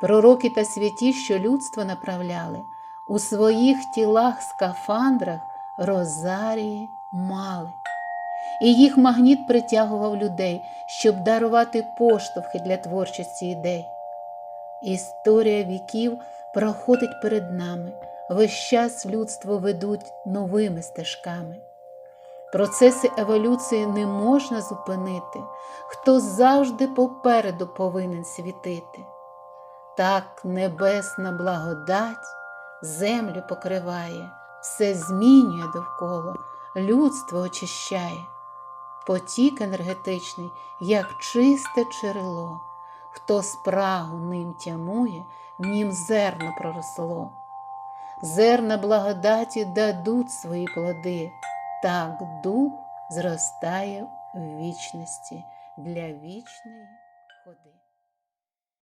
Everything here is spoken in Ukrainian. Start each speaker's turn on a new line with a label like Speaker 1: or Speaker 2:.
Speaker 1: Пророки та святі, що людство направляли, у своїх тілах скафандрах розарії мали. І їх магніт притягував людей, щоб дарувати поштовхи для творчості ідей. Історія віків проходить перед нами, весь час людство ведуть новими стежками. Процеси еволюції не можна зупинити, хто завжди попереду повинен світити. Так небесна благодать землю покриває, все змінює довкола, людство очищає. Потік енергетичний, як чисте джерело, хто спрагу ним тямує, нім зерно проросло. Зерна благодаті дадуть свої плоди, так дух зростає в вічності для вічної ходи.